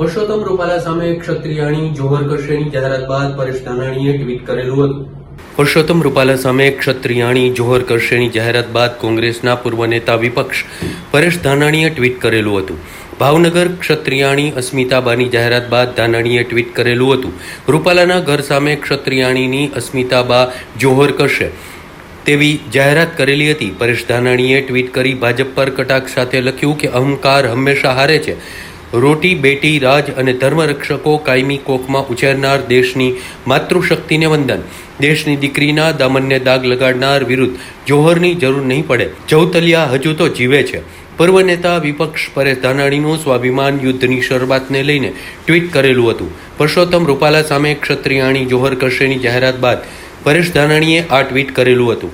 પુરુષોત્તમ રૂપાલા સામે ક્ષત્રિયાણી જોહર કરશેની જાહેરાત બાદ પરેશ ધાનાણીએ ટ્વીટ કરેલું હતું. પુરુષોત્તમ રૂપાલા સામે ક્ષત્રિયાણી જોહર કરશેની જાહેરાત બાદ કોંગ્રેસના પૂર્વ નેતા વિપક્ષ પરેશ ધાનાણીએ ટ્વીટ કરેલું હતું. ભાવનગર ક્ષત્રિયાણી અસ્મિતાબાની જાહેરાત બાદ ધાનાણીએ ટ્વીટ કરેલું હતું. રૂપાલાના ઘર સામે ક્ષત્રિયાણીની અસ્મિતાબા જોહર કરશે તેવી જાહેરાત કરેલી હતી. પરેશ ધાનાણીએ ટ્વીટ કરી ભાજપ પર કટાક્ષ સાથે લખ્યું કે અહંકાર હંમેશા હારે છે. રોટી, બેટી, રાજ અને ધર્મરક્ષકો કાયમી કોખમાં ઉછેરનાર દેશની માતૃશક્તિને વંદન. દેશની દીકરીના દામનને દાગ લગાડનાર વિરુદ્ધ જોહરની જરૂર નહીં પડે. ચૌતલિયા હજુ તો જીવે છે. પૂર્વ નેતા વિપક્ષ પરેશ ધાનાણીનું સ્વાભિમાન યુદ્ધની શરૂઆતને લઈને ટ્વીટ કરેલું હતું. પરસોત્તમ રૂપાલા સામે ક્ષત્રિયાણી જોહર કરશેની જાહેરાત બાદ પરેશ ધાનાણીએ આ ટ્વીટ કરેલું હતું.